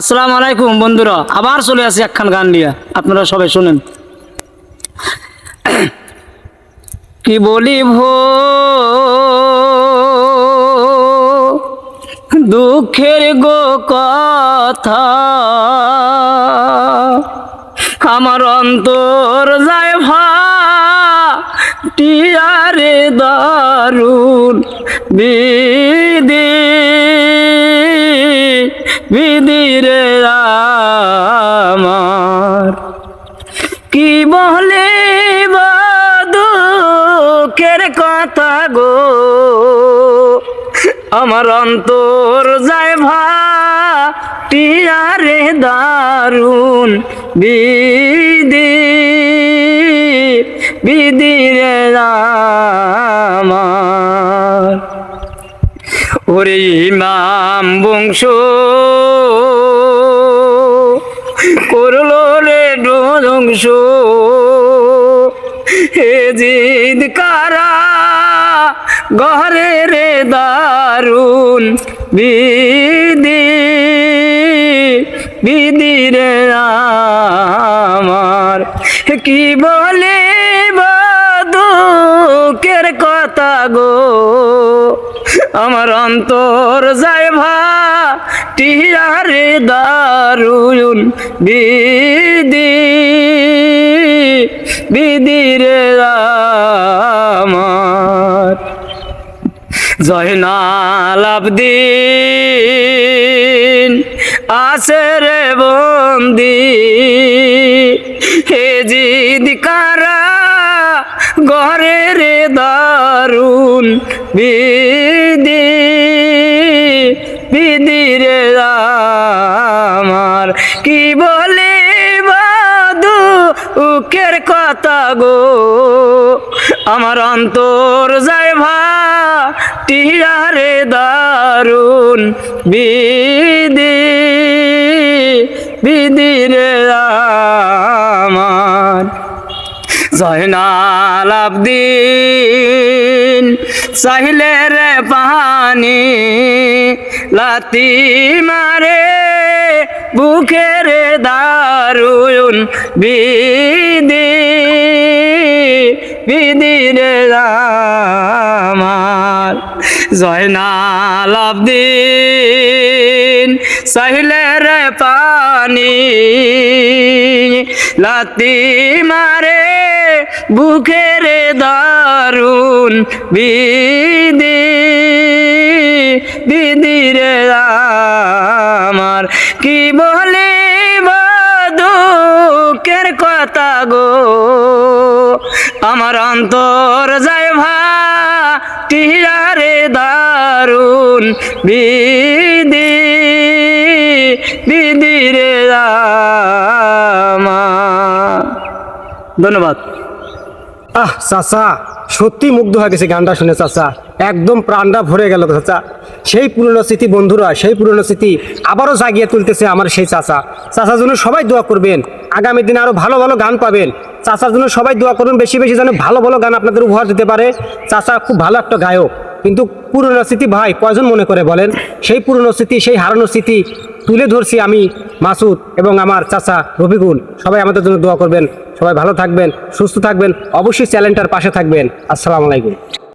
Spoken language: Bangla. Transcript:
আসসালামু আলাইকুম, বন্ধুরা। আবার চলে আসি একখান গান নিয়ে। আপনারা সবাই শুনেন। কি বলি ভো? দুঃখের গো কথা আমার অন্তর যায় ভা টিয়ারে দারুণ বিদি। বিদিরে আমার। কি বলে দুঃখের কথা গো? আমার অন্তর যায় ভা টিয়ারে দারুণ বিদি বিদিরে আমার ওরে ইমাম বংশ। করল রে ধ্বংস। হে জিদ কারা ঘরে রে দারুণ বিদি বিদি রে আমার। কি বলে দুঃখের কথা গো? আমার অন্তর যায় ভা টিয়ারে দারুণ বিদি বিদিরে আমার। জয়নাল আবদিন, আছে রে বন্দি। হে জিদ কারা ঘরে রে দারুণ বিদি বিদি রে আমার। কি বলে বাদু উকের কথা গো? আমার অন্তর যায় ভা টিয়ারে দারুণ বিদি বিদি রে আমার। জয়নাল আবদিন, চাহিলে রে পানি লাতি মারে বুকের দারুণ বিদি বিদি রে আমার। জয়নাল আবদিন, চাহিলে রে পানি লাতি মারে, বুকের দারুণ বিদি বিদি রে আমার। কি বলে দুঃখের কথা গো? আমার অন্তর যায় ভা দারুণ বিদি বিদি রে ধন্যবাদ। আহ, চাচা, সত্যি মুগ্ধ হয়ে গেছে গানটা শুনে, চাচা। একদম প্রাণটা ভরে গেল, চাচা। সেই পুরনো স্মৃতি, বন্ধুরা, সেই পুরনো স্মৃতি আবারও জাগিয়ে তুলতেছে আমার সেই চাচা। চাচার জন্য সবাই দোয়া করবেন। আগামী দিনে আরও ভালো ভালো গান পাবেন। চাচার জন্য সবাই দোয়া করবেন বেশি বেশি যেন ভালো ভালো গান আপনাদের উপহার দিতে পারে। চাচা খুব ভালো একটা গায়ক। কিন্তু পুরনো স্মৃতি ভাই কয়জন মনে করে বলেন? সেই পুরনো স্মৃতি, সেই হারানো স্মৃতি তুলে ধরছি আমি মাসুদ এবং আমার চাচা রফিকুল। সবাই আমাদের জন্য দোয়া করবেন। সবাই ভালো থাকবেন, সুস্থ থাকবেন। অবশ্যই চ্যানেলটার পাশে থাকবেন। আসসালামু আলাইকুম।